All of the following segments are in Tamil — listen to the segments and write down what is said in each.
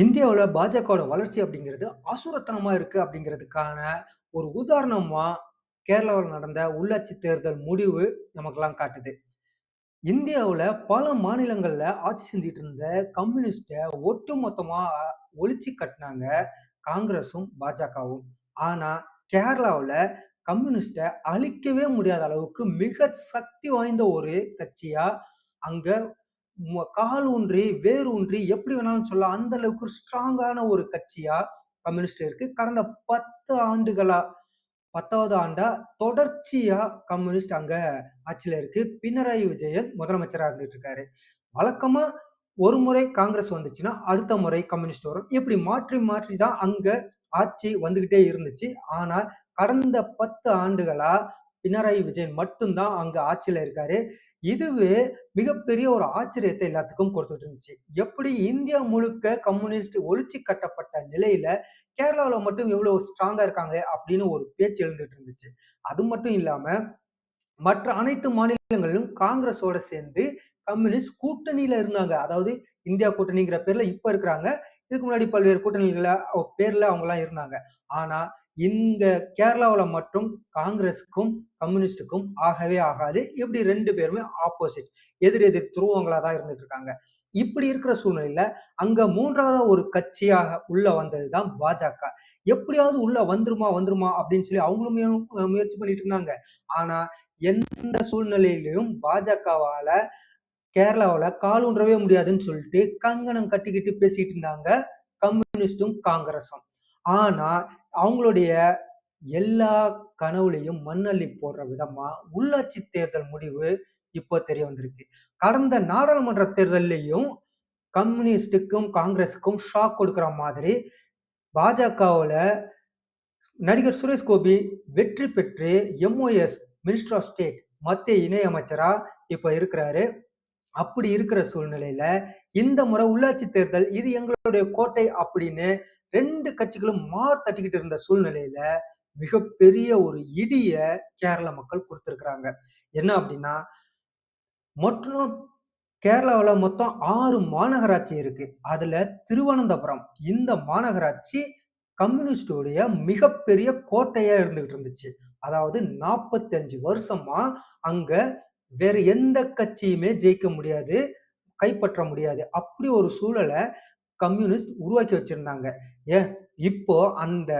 இந்தியாவில் பாஜகவோட வளர்ச்சி அப்படிங்கிறது அசுரத்தனமாக இருக்குது அப்படிங்கிறதுக்கான ஒரு உதாரணமாக கேரளாவில் நடந்த உள்ளாட்சி தேர்தல் முடிவு நமக்கெல்லாம் காட்டுது. இந்தியாவில் பல மாநிலங்களில் ஆட்சி செஞ்சுட்டு இருந்த கம்யூனிஸ்ட்டை ஒட்டு மொத்தமாக ஒழிச்சு கட்டினாங்க காங்கிரஸும், பாஜகவும். ஆனால் கேரளாவில் கம்யூனிஸ்ட்டை அழிக்கவே முடியாத அளவுக்கு மிக சக்தி வாய்ந்த ஒரு கட்சியாக அங்கே கால் ஊன்றி, வேர் ஊன்றி எப்படி வேணாலும் சொல்லலாம். அந்த அளவுக்கு ஸ்ட்ராங்கான ஒரு கட்சியா கம்யூனிஸ்ட் இருக்கு. கடந்த 10 ஆண்டுகளா 10வது ஆண்டா தொடர்ச்சியா கம்யூனிஸ்ட் அங்க ஆட்சியில இருக்கு. பினராயி விஜயன் முதலமைச்சரா இருந்துட்டு இருக்காரு. வழக்கமா ஒரு முறை காங்கிரஸ் வந்துச்சுன்னா, அடுத்த முறை கம்யூனிஸ்ட் வரும். இப்படி மாற்றி மாற்றி தான் அங்க ஆட்சி வந்துகிட்டே இருந்துச்சு. ஆனால் கடந்த 10 ஆண்டுகளா பினராயி விஜயன் மட்டும்தான் அங்க ஆட்சியில இருக்காரு. இதுவே மிகப்பெரிய ஒரு ஆச்சரியத்தை எல்லாத்துக்கும் கொடுத்துட்டு இருந்துச்சு. எப்படி இந்தியா முழுக்க கம்யூனிஸ்ட் ஒழிச்சு கட்டப்பட்ட நிலையில, கேரளாவில் மட்டும் எவ்வளோ ஸ்ட்ராங்கா இருக்காங்க அப்படின்னு ஒரு பேச்சு எழுந்துட்டு இருந்துச்சு. அது மட்டும் இல்லாம, மற்ற அனைத்து மாநிலங்களிலும் காங்கிரஸோட சேர்ந்து கம்யூனிஸ்ட் கூட்டணியில இருந்தாங்க. அதாவது இந்தியா கூட்டணிங்கிற பேர்ல இப்ப இருக்கிறாங்க. இதுக்கு முன்னாடி பல்வேறு கூட்டணிகள பேர்ல அவங்கலாம் இருந்தாங்க. ஆனா இங்க கேரளாவில் மட்டும் காங்கிரஸுக்கும், கம்யூனிஸ்டுக்கும் ஆகவே ஆகாது. இப்படி ரெண்டு பேருமே ஆப்போசிட். எதிர் எதிர் துருவங்களா தான் இருந்துட்டு இருக்காங்க. இப்படி இருக்கிற சூழ்நிலையில, அங்க மூன்றாவது ஒரு கட்சியாக உள்ள வந்தது தான் பாஜக. எப்படியாவது உள்ள வந்துருமா வந்துருமா அப்படின்னு சொல்லி அவங்களும் முயற்சி பண்ணிட்டு இருந்தாங்க. ஆனா எந்த சூழ்நிலையிலையும் பாஜகவால கேரளாவில் கால் ஊன்றவே முடியாதுன்னு சொல்லிட்டு கங்கணம் கட்டிக்கிட்டு பேசிட்டு இருந்தாங்க கம்யூனிஸ்டும், காங்கிரஸும். ஆனா அவங்களுடைய எல்லா கனவுலையும் மண்ணள்ளி போடுற விதமா உள்ளாட்சி தேர்தல் முடிவு இப்போ தெரிய வந்திருக்கு. கடந்த நாடாளுமன்ற தேர்தல்லையும் கம்யூனிஸ்டுக்கும், காங்கிரஸுக்கும் ஷாக் கொடுக்குற மாதிரி பாஜகவில் நடிகர் சுரேஷ் கோபி வெற்றி பெற்று எம்.ஓ.எஸ் மினிஸ்டர் ஆஃப் ஸ்டேட் மத்திய இணை இப்போ இருக்கிறாரு. அப்படி இருக்கிற சூழ்நிலையில, இந்த முறை உள்ளாட்சி தேர்தல் இது எங்களுடைய கோட்டை அப்படின்னு ரெண்டு கட்சிகளும் மார் தட்டிக்கிட்டு இருந்த சூழ்நிலையில, மிகப்பெரிய ஒரு இடிய கேரள மக்கள் கொடுத்துருக்குறாங்க என்ன அப்படின்னா, மொத்தம் கேரளாவில் மொத்தம் ஆறு மாநகராட்சி இருக்கு. அதுல திருவனந்தபுரம் இந்த மாநகராட்சி கம்யூனிஸ்டோடைய மிகப்பெரிய கோட்டையா இருந்துகிட்டு இருந்துச்சு. அதாவது 45 வருஷமா அங்க வேற எந்த கட்சியுமே ஜெயிக்க முடியாது, கைப்பற்ற முடியாது. அப்படி ஒரு சூழலை கம்யூனிஸ்ட் உருவாக்கி வச்சிருந்தாங்க. ஏன் இப்போ அந்த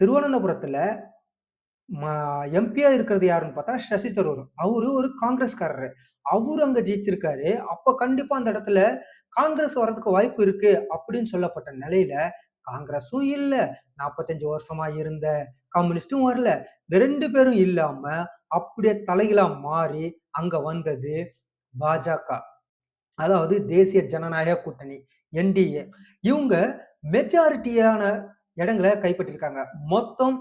திருவனந்தபுரத்துல ம எம்பியா இருக்கிறது யாருன்னு பார்த்தா சசி தரூர். அவரு ஒரு காங்கிரஸ்காரரு. அவரு அங்க ஜெயிச்சிருக்காரு. அப்ப கண்டிப்பா அந்த இடத்துல காங்கிரஸ் வர்றதுக்கு வாய்ப்பு இருக்கு அப்படின்னு சொல்லப்பட்ட நிலையில, காங்கிரஸும் இல்ல, 45 வருஷமா இருந்த கம்யூனிஸ்டும் வரல. இந்த ரெண்டு பேரும் இல்லாம அப்படியே தலைகீழா மாறி அங்க வந்தது பாஜக. அதாவது தேசிய ஜனநாயக கூட்டணி என்டிஏ. இவங்க மெஜாரிட்டியான இடங்களை கைப்பற்றியிருக்காங்க. மொத்தம்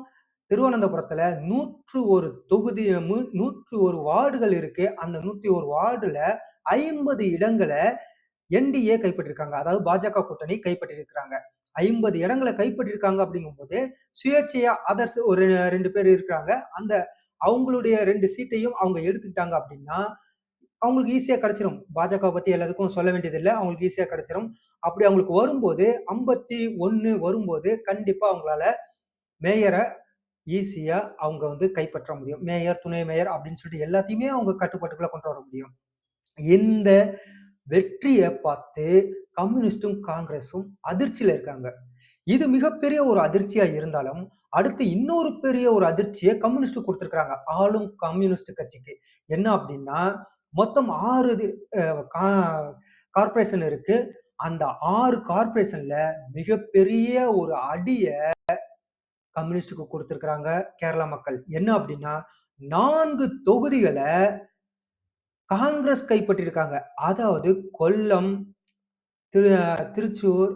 திருவனந்தபுரத்துல 101 தொகுதி நூற்று ஒரு வார்டுகள் இருக்கு. அந்த 101 வார்டுல ஐம்பது இடங்களை என்டிஏ கைப்பற்றிருக்காங்க அதாவது பாஜக கூட்டணி கைப்பற்றியிருக்கிறாங்க. 50 இடங்கள கைப்பற்றியிருக்காங்க அப்படிங்கும்போது, சுயேட்சையா அதர்ஸ் ஒரு ரெண்டு பேர் இருக்கிறாங்க. அந்த அவங்களுடைய ரெண்டு சீட்டையும் அவங்க எடுத்துக்கிட்டாங்க அப்படின்னா, அவங்களுக்கு ஈஸியாக கிடைச்சிரும். பாஜக பற்றி எல்லாத்துக்கும் சொல்ல வேண்டியதில்லை அவங்களுக்கு ஈஸியாக கிடைச்சிரும். அப்படி அவங்களுக்கு வரும்போது 51 வரும்போது, கண்டிப்பாக அவங்களால மேயரை ஈஸியாக அவங்க வந்து கைப்பற்ற முடியும். மேயர், துணை மேயர் அப்படின்னு சொல்லிட்டு எல்லாத்தையுமே அவங்க கட்டுப்பாட்டுக்குள்ளே கொண்டு வர முடியும். இந்த வெற்றியை பார்த்து கம்யூனிஸ்டும், காங்கிரஸும் அதிர்ச்சியில் இருக்காங்க. இது மிகப்பெரிய ஒரு அதிர்ச்சியா இருந்தாலும், அடுத்து இன்னொரு பெரிய ஒரு அதிர்ச்சியை கம்யூனிஸ்ட் கொடுத்துருக்காங்க ஆளும் கம்யூனிஸ்ட் கட்சிக்கு. என்ன அப்படின்னா, மொத்தம் ஆறு இது கா இருக்கு. அந்த ஆறு கார்பரேஷன்ல மிகப்பெரிய ஒரு அடிய கம்யூனிஸ்டுக்கு கொடுத்துருக்குறாங்க கேரளா மக்கள். என்ன அப்படின்னா, நான்கு தொகுதிகளை காங்கிரஸ் கைப்பற்றிருக்காங்க அதாவது கொல்லம், திரு திருச்சூர்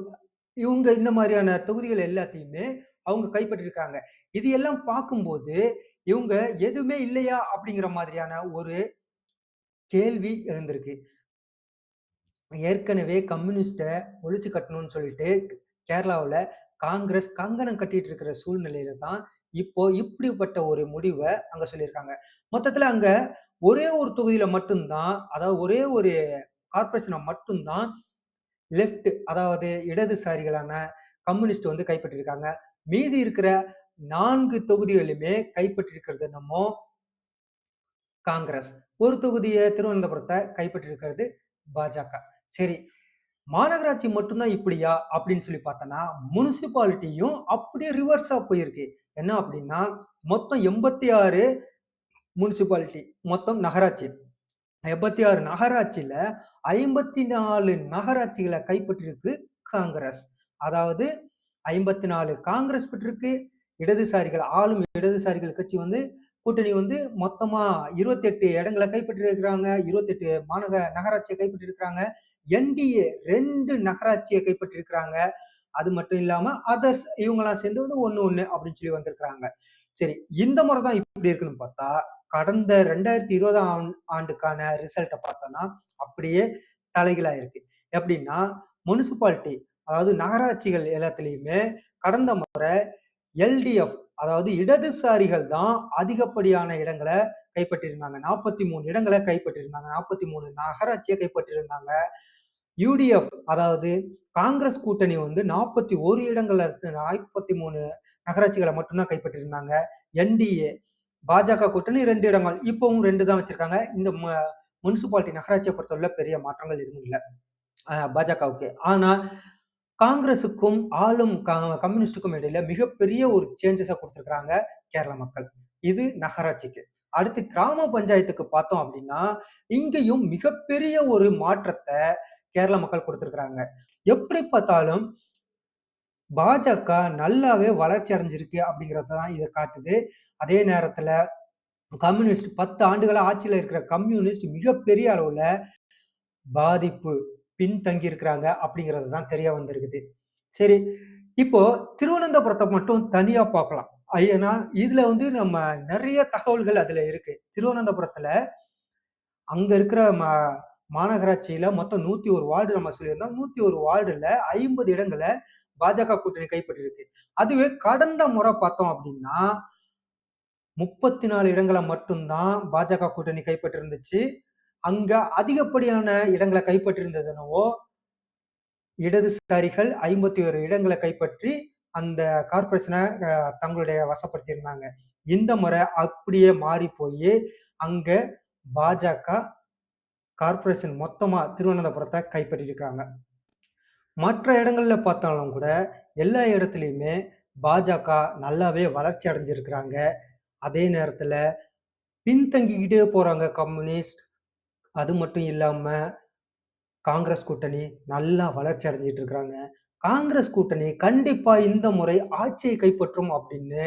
இவங்க இந்த மாதிரியான தொகுதிகள் எல்லாத்தையுமே அவங்க கைப்பற்றியிருக்காங்க. இது எல்லாம் பார்க்கும்போது, இவங்க எதுவுமே இல்லையா? அப்படிங்கிற மாதிரியான ஒரு கேள்வி எழுந்திருக்கு. ஏற்கனவே கம்யூனிஸ்ட்டை ஒழிச்சு கட்டணும்னு சொல்லிட்டு கேரளாவில் காங்கிரஸ் கங்கணம் கட்டிட்டு இருக்கிற சூழ்நிலையில தான், இப்போ இப்படிப்பட்ட ஒரு முடிவை அங்க சொல்லியிருக்காங்க. மொத்தத்துல அங்க ஒரே ஒரு தொகுதியில மட்டும்தான் அதாவது ஒரே ஒரு கார்பரேஷனை மட்டும்தான் லெஃப்ட் அதாவது இடதுசாரிகளான கம்யூனிஸ்ட் வந்து கைப்பற்றியிருக்காங்க. மீதி இருக்கிற நான்கு தொகுதிகளுமே கைப்பற்றியிருக்கிறது என்னமோ காங்கிரஸ். ஒரு தொகுதியை திருவனந்தபுரத்தை கைப்பற்றியிருக்கிறது பாஜக. சரி, மாநகராட்சி மட்டும் தான் இப்படியா? அப்படின்னு சொல்லி பார்த்தோன்னா முனிசிபாலிட்டியும் அப்படியே ரிவர்ஸா போயிருக்கு. என்ன அப்படின்னா, மொத்தம் 86 முனிசிபாலிட்டி மொத்தம் நகராட்சி. 86 நகராட்சியில 54 நகராட்சிகள கைப்பற்றியிருக்கு காங்கிரஸ். அதாவது 54 காங்கிரஸ் பெற்றிருக்கு. இடதுசாரிகள் ஆளும் இடதுசாரிகள் கட்சி வந்து கூட்டணி வந்து மொத்தமா இருபத்தெட்டு இடங்களை கைப்பற்றியிருக்கிறாங்க. 28 மாநக நகராட்சியை கைப்பற்றியிருக்கிறாங்க. என்டிஏ ரெண்டு நகராட்சியை கைப்பற்றியிருக்கிறாங்க. அது மட்டும் இல்லாம அதர்ஸ் இவங்கெல்லாம் சேர்ந்து வந்து 1, 1 அப்படின்னு சொல்லி வந்திருக்கிறாங்க. சரி, இந்த முறை தான் இப்படி இருக்குன்னு பார்த்தா, கடந்த 2020ஆம் ஆண் ஆண்டுக்கான ரிசல்ட்டை பார்த்தோம்னா, அப்படியே தலைகளா இருக்கு. எப்படின்னா, முனிசிபாலிட்டி அதாவது நகராட்சிகள் எல்லாத்துலேயுமே கடந்த முறை எல்டிஎஃப் அதாவது இடதுசாரிகள் தான் அதிகப்படியான இடங்களை கைப்பற்றியிருந்தாங்க. நாற்பத்தி மூணு இடங்களை கைப்பற்றியிருந்தாங்க. நாற்பத்தி மூணு நகராட்சியை கைப்பற்றியிருந்தாங்க. யூடிஎஃப் அதாவது காங்கிரஸ் கூட்டணி வந்து 41 இடங்கள்ல நாற்பத்தி மூணு நகராட்சிகளை மட்டும்தான் கைப்பற்றியிருந்தாங்க. என்டிஏ பாஜக கூட்டணி ரெண்டு இடங்கள். இப்பவும் ரெண்டு தான் வச்சிருக்காங்க. இந்த ம முனிசிபாலிட்டி நகராட்சியை பொறுத்தவரை பெரிய மாற்றங்கள் எதுவும் இல்லை பாஜகவுக்கு. ஆனால் காங்கிரஸுக்கும் ஆளும் கம்யூனிஸ்டுக்கும் இடையில மிகப்பெரிய ஒரு சேஞ்சஸை கொடுத்துருக்குறாங்க கேரள மக்கள். இது நகராட்சிக்கு. அடுத்து கிராம பஞ்சாயத்துக்கு பார்த்தோம் அப்படின்னா, இங்கேயும் மிகப்பெரிய ஒரு மாற்றத்தை கேரள மக்கள் கொடுத்துருக்குறாங்க எப்படி பார்த்தாலும் பாஜக நல்லாவே வளர்ச்சி அடைஞ்சிருக்கு அப்படிங்கிறத தான் இதை காட்டுது. அதே நேரத்துல கம்யூனிஸ்ட் 10 ஆண்டுகளா ஆட்சியில இருக்கிற கம்யூனிஸ்ட் மிகப்பெரிய அளவுல பாதிப்பு பின்தங்கி இருக்கிறாங்க அப்படிங்கிறது தான் தெரிய வந்திருக்குது. சரி, இப்போ திருவனந்தபுரத்தை மட்டும் தனியா பார்க்கலாம். ஏன்னா, இதுல வந்து நம்ம நிறைய தகவல்கள் அதுல இருக்கு. திருவனந்தபுரத்துல அங்க இருக்கிற மா மாநகராட்சியில மொத்தம் 101 வார்டு நம்ம சொல்லியிருந்தோம். 101 வார்டுல ஐம்பது இடங்களை பாஜக கூட்டணி கைப்பற்றிருக்கு அதுவே கடந்த முறை பார்த்தோம் அப்படின்னா முப்பத்தி நாலு இடங்களை மட்டும்தான் பாஜக கூட்டணி கைப்பற்றிருந்துச்சு அங்க அதிகப்படியான இடங்களை கைப்பற்றியிருந்ததுனவோ இடதுசாரிகள் ஐம்பத்தி ஒரு இடங்களை கைப்பற்றி அந்த கார்பரேஷனை தங்களுடைய வசப்படுத்தியிருந்தாங்க. இந்த முறை அப்படியே மாறி போய் அங்க பாஜக கார்ப்பரேஷன் மொத்தமா திருவனந்தபுரத்தை கைப்பற்றியிருக்காங்க. மற்ற இடங்கள்ல பார்த்தாலும் கூட, எல்லா இடத்துலையுமே பாஜக நல்லாவே வளர்ச்சி அடைஞ்சிருக்கிறாங்க. அதே நேரத்துல பின்தங்கிக்கிட்டே போறாங்க கம்யூனிஸ்ட். அது மட்டும் இல்லாம காங்கிரஸ் கூட்டணி நல்லா வளர்ச்சி அடைஞ்சிட்டு இருக்கிறாங்க. காங்கிரஸ் கூட்டணி கண்டிப்பா இந்த முறை ஆட்சியை கைப்பற்றும் அப்படின்னு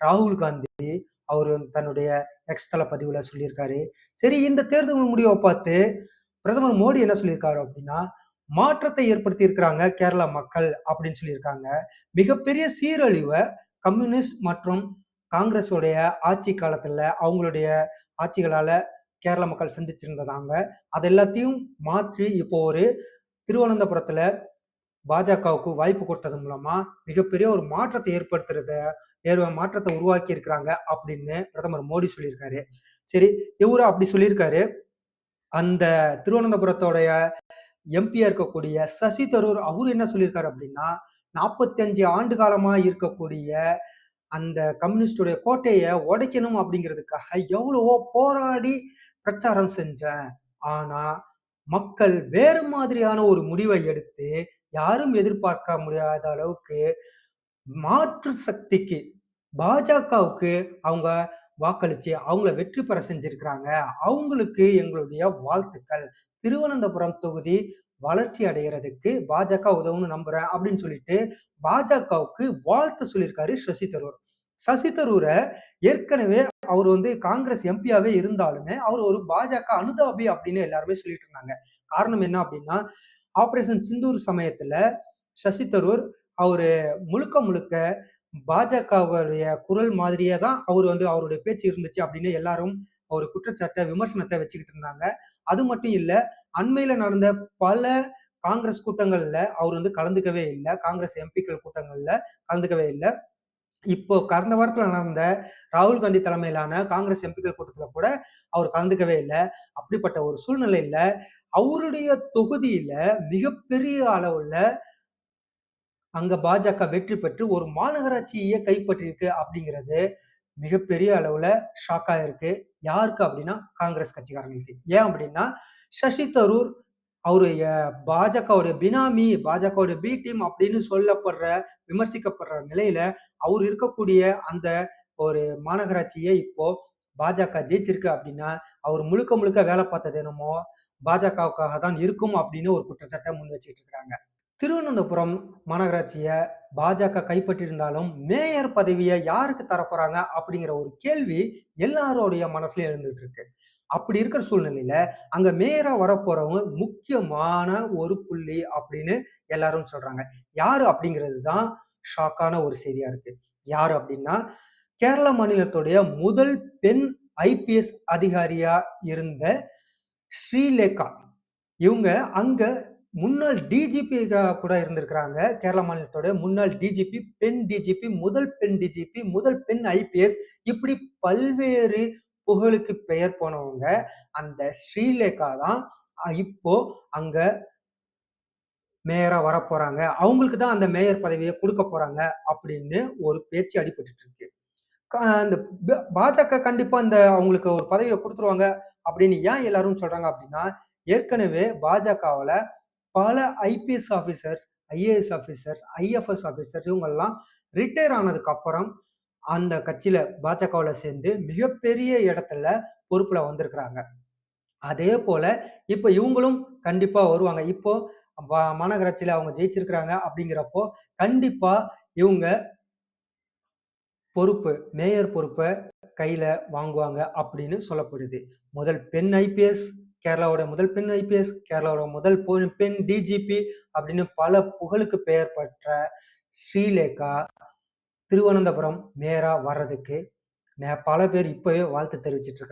ராகுல் காந்தி அவர் தன்னுடைய எக்ஸ் தள பதிவுல சொல்லியிருக்காரு. சரி இந்த தேர்தல் முடிவை பார்த்து பிரதமர் மோடி என்ன சொல்லியிருக்காரு அப்படின்னா, மாற்றத்தை ஏற்படுத்தி இருக்கிறாங்க கேரளா மக்கள் அப்படின்னு சொல்லியிருக்காங்க. மிகப்பெரிய சீரழிவை கம்யூனிஸ்ட் மற்றும் காங்கிரஸோடைய ஆட்சி காலத்துல அவங்களுடைய ஆட்சிகளால கேரள மக்கள் சந்திச்சிருந்ததாங்க. அது எல்லாத்தையும் மாற்றி இப்போ ஒரு திருவனந்தபுரத்துல பாஜகவுக்கு வாய்ப்பு கொடுத்தது மூலமா மிகப்பெரிய ஒரு மாற்றத்தை ஏற்படுத்துறத ஏற்ப மாற்றத்தை உருவாக்கி இருக்கிறாங்க அப்படின்னு பிரதமர் மோடி சொல்லியிருக்காரு. சரி, இவரு அப்படி சொல்லியிருக்காரு. அந்த திருவனந்தபுரத்தோடைய எம்பியா இருக்கக்கூடிய சசி தரூர் அவரு என்ன சொல்லியிருக்காரு அப்படின்னா, 45 ஆண்டு காலமா இருக்கக்கூடிய அந்த கம்யூனிஸ்டுடைய கோட்டையை உடைக்கணும் அப்படிங்கிறதுக்காக எவ்வளவோ போராடி பிரச்சாரம் செஞ்சேன். ஆனா, மக்கள் வேறு மாதிரியான ஒரு முடிவை எடுத்து, யாரும் எதிர்பார்க்க முடியாத அளவுக்கு மாற்று சக்திக்கு பாஜகவுக்கு அவங்க வாக்களிச்சு, அவங்கள வெற்றி பெற செஞ்சிருக்கிறாங்க. அவங்களுக்கு எங்களுடைய வாழ்த்துக்கள். திருவனந்தபுரம் தொகுதி வளர்ச்சி அடைகிறதுக்கு பாஜக உதவும்னு நம்புறேன் அப்படின்னு சொல்லிட்டு, பாஜகவுக்கு வாழ்த்து சொல்லியிருக்காரு சசி தரூர். சசி தரூரை ஏற்கனவே அவர் வந்து காங்கிரஸ் எம்பியாவே இருந்தாலுமே, அவர் ஒரு பாஜக அனுதாபி அப்படின்னு எல்லாருமே சொல்லிட்டு இருந்தாங்க. காரணம் என்ன அப்படின்னா, ஆபரேஷன் சிந்தூர் சமயத்துல சசி தரூர் அவரு முழுக்க முழுக்க பாஜகவுடைய குரல் மாதிரியே தான் அவர் வந்து அவருடைய பேச்சு இருந்துச்சு அப்படின்னு எல்லாரும் ஒரு குற்றச்சாட்டை விமர்சனத்தை வச்சுக்கிட்டு இருந்தாங்க. அது மட்டும் இல்ல, அண்மையில நடந்த பல காங்கிரஸ் கூட்டங்கள்ல அவர் வந்து கலந்துக்கவே இல்லை காங்கிரஸ் எம்பிக்கள் கூட்டங்கள்ல கலந்துக்கவே இல்லை இப்போ கடந்த வாரத்தில் நடந்த ராகுல் காந்தி தலைமையிலான காங்கிரஸ் எம்பிக்கள் கூட்டத்தில் கூட அவர் கலந்துக்கவே இல்லை அப்படிப்பட்ட ஒரு சூழ்நிலையில அவருடைய தொகுதியில மிகப்பெரிய அளவுல அங்க பாஜக வெற்றி பெற்று ஒரு மாநகராட்சியே கைப்பற்றியிருக்கு அப்படிங்கிறது மிகப்பெரிய அளவுல ஷாக்கா இருக்கு யாருக்கு அப்படின்னா, காங்கிரஸ் கட்சிக்காரங்களுக்கு. ஏன் அப்படின்னா, சசி தரூர் அவருடைய பாஜகவுடைய பினாமி, பாஜகவுடைய பி டீம் அப்படின்னு சொல்லப்படுற, விமர்சிக்கப்படுற நிலையில, அவர் இருக்கக்கூடிய அந்த ஒரு மாநகராட்சியை இப்போ பாஜக ஜெயிச்சிருக்கு அப்படின்னா, அவர் முழுக்க முழுக்க வேலை பார்த்தது என்னமோ பாஜகவுக்காக தான் இருக்கும் அப்படின்னு ஒரு குற்றச்சாட்டை முன் வச்சுட்டு இருக்கிறாங்க. திருவனந்தபுரம் மாநகராட்சியை பாஜக கைப்பற்றியிருந்தாலும், மேயர் பதவியை யாருக்கு தரப்போறாங்க அப்படிங்கிற ஒரு கேள்வி எல்லாருடைய மனசுல எழுந்துட்டு இருக்கு. அப்படி இருக்கிற சூழ்நிலையில, அங்க மேயரா வரப்போறவங்க முக்கியமான ஒரு புள்ளி அப்படின்னு எல்லாரும் சொல்றாங்க. யாரு அப்படிங்கிறது தான் ஷாக்கான ஒரு செய்தியா இருக்கு. யாரு அப்படின்னா, கேரள மாநிலத்துடைய முதல் பெண் ஐபிஎஸ் அதிகாரியா இருந்த ஸ்ரீலேகா. இவங்க அங்க முன்னாள் டிஜிபியா கூட இருந்திருக்கிறாங்க. கேரள மாநிலத்தோட முன்னாள் டிஜிபி, பெண் டிஜிபி, முதல் பெண் டிஜிபி, முதல் பெண் ஐபிஎஸ் இப்படி பல்வேறு புகழுக்கு பெயர் போனவங்க. அந்த ஸ்ரீலேகா தான் இப்போ அங்க மேயரா வரப்போறாங்க. அவங்களுக்கு தான் அந்த மேயர் பதவியை கொடுக்க போறாங்க அப்படின்னு ஒரு பேச்சு அடிபட்டு இருக்கு. அந்த பாஜக கண்டிப்பா அந்த அவங்களுக்கு ஒரு பதவியை கொடுத்துருவாங்க அப்படின்னு ஏன் எல்லாரும் சொல்றாங்க அப்படின்னா, ஏற்கனவே பாஜகவுல பல IPS officers IAS officers IFS officers இவங்கெல்லாம் ரிட்டையர் ஆனதுக்கு அப்புறம் அந்த கட்சியில பாஜகவில் சேர்ந்து மிகப்பெரிய இடத்துல பொறுப்புல வந்திருக்கிறாங்க. அதே போல இப்போ இவங்களும் கண்டிப்பா வருவாங்க. இப்போ மாநகராட்சியில் மாநகராட்சியில அவங்க ஜெயிச்சிருக்கிறாங்க அப்படிங்கிறப்போ, கண்டிப்பா இவங்க பொறுப்பு, மேயர் பொறுப்பை கையில வாங்குவாங்க அப்படின்னு சொல்லப்படுது. முதல் பெண் ஐபிஎஸ், கேரளாவோட முதல் பெண் ஐபிஎஸ், கேரளாவோட முதல் பெண் டிஜிபி அப்படின்னு பல புகழுக்கு பெயர் பெற்ற ஸ்ரீலேகா திருவனந்தபுரம் மேயரா வர்றதுக்கு பல பேர் இப்பவே வாழ்த்து தெரிவிச்சிட்டு இருக்காங்க.